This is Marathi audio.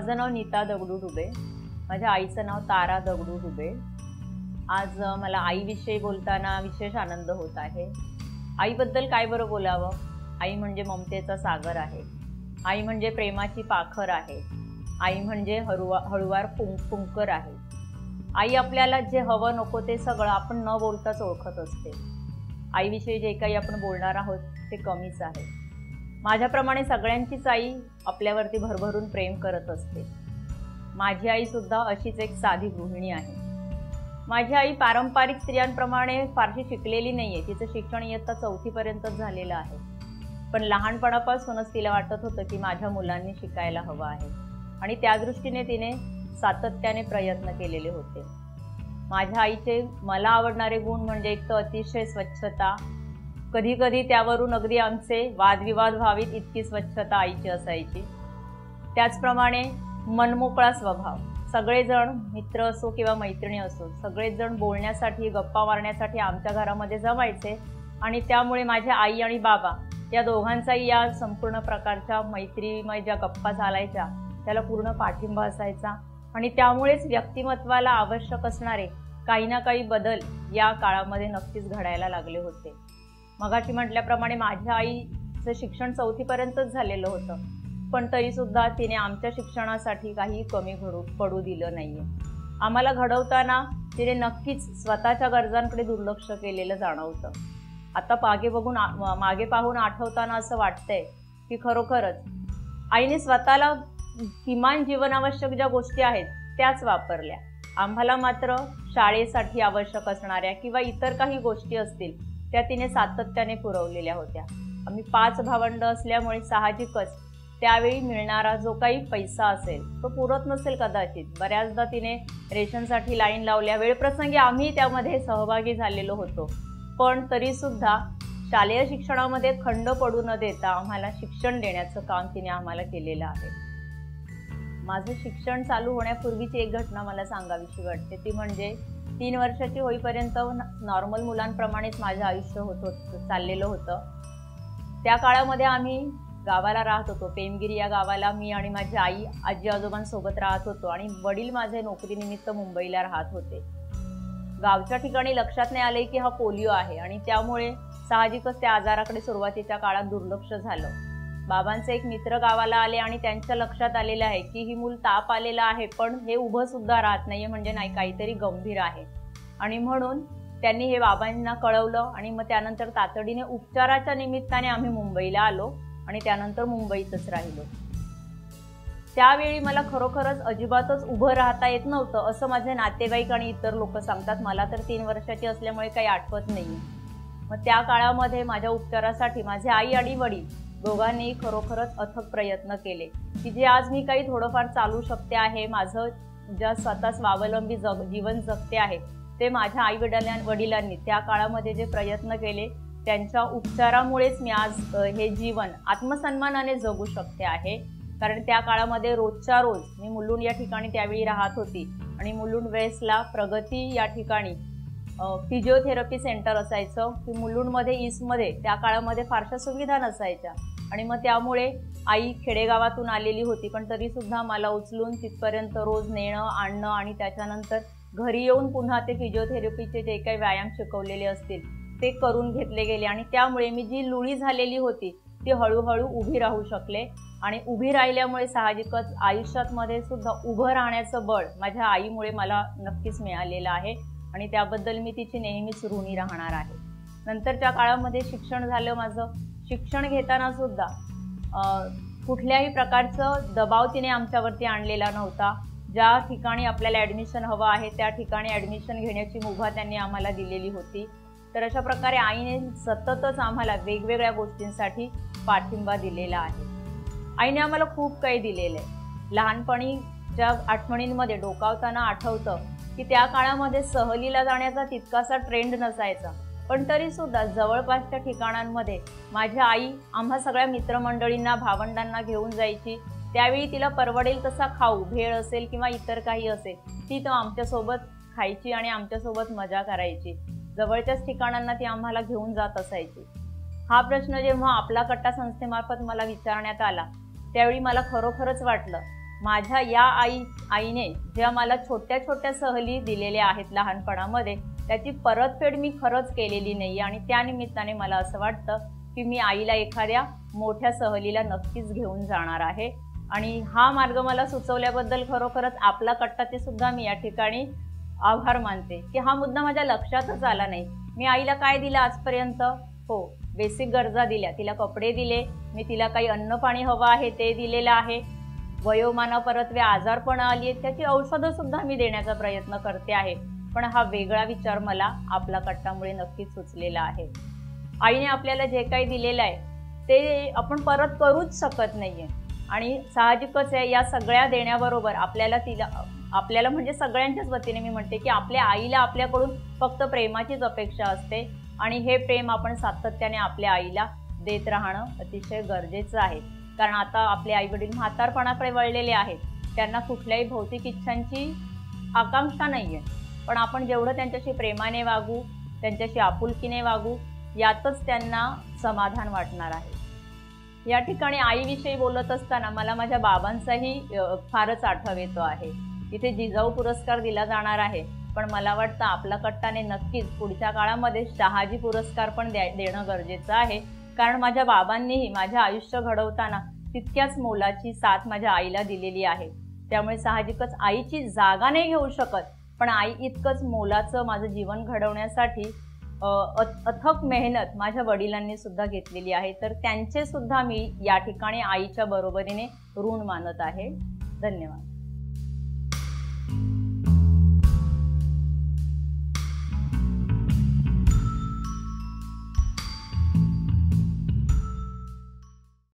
माझं नाव नीता दगडू डुबे माझ्या आईचं नाव तारा दगडू डुबे आज मला आईविषयी बोलताना विशेष आनंद होत आहे. आईबद्दल काय बरं बोलावं? आई म्हणजे ममतेचा सागर आहे. आई म्हणजे प्रेमाची पाखर आहे. आई म्हणजे हळुवा हळुवार पुं पुंकर आहे. आई आपल्याला जे हवं नको ते सगळं आपण न बोलताच ओळखत असते. आईविषयी जे काही आपण बोलणार आहोत ते कमीच आहे. माझ्याप्रमाणे सगळ्यांचीच आई आपल्यावरती भरभरून प्रेम करत असते. माझी आईसुद्धा अशीच एक साधी गृहिणी आहे. माझी आई पारंपरिक स्त्रियांप्रमाणे फारशी शिकलेली नाही आहे तिचं शिक्षण इयत्ता चौथीपर्यंतच झालेलं आहे. पण लहानपणापासूनच तिला वाटत होतं की माझ्या मुलांनी शिकायला हवं आहे. आणि त्या दृष्टीने तिने सातत्याने प्रयत्न केलेले होते. माझ्या आईचे मला आवडणारे गुण म्हणजे एक तर अतिशय स्वच्छता कधी कधी त्यावरून अगदी आमचे वादविवाद व्हावीत इतकी स्वच्छता आईची असायची. त्याचप्रमाणे मनमोकळा स्वभाव. सगळेजण मित्र असो किंवा मैत्रिणी असो सगळेजण बोलण्यासाठी गप्पा मारण्यासाठी आमच्या घरामध्ये जमायचे आणि त्यामुळे माझ्या आई आणि बाबा या दोघांचाही या संपूर्ण प्रकारच्या मैत्रीमय ज्या गप्पा चालायच्या त्याला पूर्ण पाठिंबा असायचा आणि त्यामुळेच व्यक्तिमत्वाला आवश्यक असणारे काही ना काही बदल या काळामध्ये नक्कीच घडायला लागले होते. मगाशी म्हटल्याप्रमाणे माझ्या आईचं शिक्षण चौथीपर्यंतच झालेलं होतं. पण तरीसुद्धा तिने आमच्या शिक्षणासाठी काही कमी घडू पडू दिलं नाही आहे आम्हाला घडवताना तिने नक्कीच स्वतःच्या गरजांकडे दुर्लक्ष केलेलं जाणवतं. आता मागे बघून मागे पाहून आठवताना असं वाटतंय की खरोखरच आईने स्वतःला किमान जीवनावश्यक ज्या गोष्टी आहेत त्याच वापरल्या. आम्हाला मात्र शाळेसाठी आवश्यक असणाऱ्या किंवा इतर काही गोष्टी असतील त्या तिने सातत्याने पुरवलेल्या होत्या. आम्ही पाच भावंड असल्यामुळे साहजिकच त्यावेळी मिळणारा जो काही पैसा असेल तो पुरत नसेल कदाचित. बऱ्याचदा तिने रेशनसाठी लाईन लावल्या. वेळप्रसंगी आम्ही त्यामध्ये सहभागी झालेलो होतो. पण तरीसुद्धा शालेय शिक्षणामध्ये खंड पडू न देता आम्हाला शिक्षण देण्याचं काम तिने आम्हाला केलेलं आहे. माझं शिक्षण चालू होण्यापूर्वीची एक घटना मला सांगावीशी वाटते. ती म्हणजे तीन वर्षाची होईपर्यंत नॉर्मल मुलांप्रमाणेच माझं आयुष्य होत होत चाललेलं होतं. त्या काळामध्ये आम्ही गावाला राहत होतो. पेमगिरी या गावाला मी आणि माझी आई आजी आजोबांसोबत राहत होतो आणि वडील माझे नोकरीनिमित्त मुंबईला राहत होते. गावच्या ठिकाणी लक्षात नाही आले की हा पोलिओ आहे आणि त्यामुळे साहजिकच त्या आजाराकडे सुरुवातीच्या काळात दुर्लक्ष झालं. बाबांचे एक मित्र गावाला आले आणि त्यांच्या लक्षात आलेलं आहे की ही मूल ताप आलेला आहे पण हे उभं सुद्धा राहत नाहीये म्हणजे नाही काहीतरी गंभीर आहे. आणि म्हणून त्यांनी हे बाबांना कळवलं आणि मग त्यानंतर तातडीने उपचाराच्या निमित्ताने आम्ही मुंबईला आलो आणि त्यानंतर मुंबईतच राहिलो. त्यावेळी मला खरोखरच अजिबातच उभं राहता येत नव्हतं असं माझे नातेवाईक आणि इतर लोक सांगतात. मला तर तीन वर्षाची असल्यामुळे काही आठवत नाही मग त्या काळामध्ये माझ्या उपचारासाठी माझे आई आणि वडील दोघांनी खरोखरच अथक प्रयत्न केले. की जे आज मी काही थोडंफार चालू शकते आहे माझं ज्या स्वतः स्वावलंबी जग जीवन जगते आहे ते माझ्या आई वडिलां वडिलांनी त्या काळामध्ये जे प्रयत्न केले त्यांच्या उपचारामुळेच मी आज हे जीवन आत्मसन्मानाने जगू शकते आहे. कारण त्या काळामध्ये रोजच्या रोज मी मुलुंड या ठिकाणी त्यावेळी राहत होती आणि मुलुंड वेस्टला प्रगती या ठिकाणी फिजिओथेरपी सेंटर असायचं. की मुलुंडमध्ये ईस्टमध्ये त्या काळामध्ये फारशा सुविधा नसायच्या. आणि मग त्यामुळे आई खेडेगावातून आलेली होती पण तरीसुद्धा मला उचलून तिथपर्यंत रोज नेणं आणणं आणि त्याच्यानंतर घरी येऊन पुन्हा ते फिजिओथेरपीचे जे काही व्यायाम शिकवलेले असतील ते करून घेतले गेले. आणि त्यामुळे मी जी लुळी झालेली होती ती हळूहळू उभी राहू शकले. आणि उभी राहिल्यामुळे साहजिकच आयुष्यातमध्ये सुद्धा उभं राहण्याचं बळ माझ्या आईमुळे मला नक्कीच मिळालेलं आहे. आणि त्याबद्दल मी तिची नेहमीच ऋणी राहणार आहे. नंतरच्या काळामध्ये शिक्षण झालं माझं. शिक्षण घेताना सुद्धा कुठल्याही प्रकारचं दबाव तिने आमच्यावरती आणलेला नव्हता. ज्या ठिकाणी आपल्याला ॲडमिशन हवं आहे त्या ठिकाणी ॲडमिशन घेण्याची मुभा त्यांनी आम्हाला दिलेली होती. तर अशा प्रकारे आईने सततच आम्हाला वेगवेगळ्या गोष्टींसाठी पाठिंबा दिलेला आहे. आईने आम्हाला खूप काही दिलेलं आहे. लहानपणीच्या आठवणींमध्ये डोकावताना आठवतं की त्या काळामध्ये सहलीला जाण्याचा तितकासा ट्रेंड नसायचा. पण तरी सुद्धा जवळपासच्या ठिकाणांमध्ये माझी आई आम्हा सगळ्या मित्रमंडळींना भावंडांना घेऊन जायची. त्यावेळी तिला परवडेल तसा खाऊ भेळ असेल किंवा इतर काही असेल ती तो आमच्यासोबत खायची आणि आमच्यासोबत मजा करायची. जवळच्याच ठिकाणांना ती आम्हाला घेऊन जात असायची. हा प्रश्न जेव्हा आपला कट्टा संस्थेमार्फत मला विचारण्यात आला त्यावेळी मला खरोखरच वाटलं माझ्या या आई आईने ज्या मला छोट्या छोट्या सहली दिलेल्या आहेत लहानपणामध्ये त्याची परतफेड मी खरंच केलेली नाही आणि त्यानिमित्ताने मला असं वाटतं की मी आईला एखाद्या मोठ्या सहलीला नक्कीच घेऊन जाणार आहे. आणि हा मार्ग मला सुचवल्याबद्दल खरोखरच आपला कट्टाचे सुद्धा मी या ठिकाणी आभार मानते की हा मुद्दा माझ्या लक्षातच आला नाही. मी आईला काय दिलं आजपर्यंत? हो बेसिक गरजा दिल्या. तिला कपडे दिले मी तिला काही अन्न पाणी हवं आहे ते दिलेलं आहे. वयोमाना परत्वे आजारपण आली आहेत त्याची औषधं सुद्धा मी देण्याचा प्रयत्न करते आहे. पण हा वेगळा विचार मला आपला कट्टामुळे नक्कीच सुचलेला आहे. आईने आपल्याला जे काही दिलेलं आहे ते आपण परत करूच शकत नाहीये. आणि साहजिकच आहे या सगळ्या देण्याबरोबर आपल्याला तिला आपल्याला म्हणजे सगळ्यांच्याच वतीने मी म्हणते की आपल्या आईला आपल्याकडून फक्त प्रेमाचीच अपेक्षा असते. आणि हे प्रेम आपण सातत्याने आपल्या आईला देत राहणं अतिशय गरजेचं आहे. कारण आता आपले आई वडील म्हातारपणाकडे वळलेले आहेत. त्यांना कुठल्याही भौतिक इच्छांची आकांक्षा नाही आहे पण आपण जेवढं त्यांच्याशी प्रेमाने वागू त्यांच्याशी आपुलकीने वागू यातच त्यांना समाधान वाटणार आहे. या ठिकाणी आईविषयी बोलत असताना मला माझ्या बाबांचाही फारच आठव येतो आहे. इथे जिजाऊ पुरस्कार दिला जाणार आहे. पण मला वाटतं आपला कट्टाने नक्कीच पुढच्या काळामध्ये शहाजी पुरस्कार पण द्या देणं गरजेचं आहे. कारण माझ्या बाबांनीही माझे आयुष्य घडवताना तितक्याच मोलाची साथ माझ्या आईला दिलेली आहे. त्यामुळे साहजिकच आईची जागा नाही घेऊ शकत पण आई इतकंच मोलाचं माझं जीवन घडवण्यासाठी अथक मेहनत माझ्या वडिलांनी सुद्धा घेतलेली आहे. तर त्यांचे सुद्धा मी या ठिकाणी आईच्या बरोबरीने ऋण मानत आहे. धन्यवाद.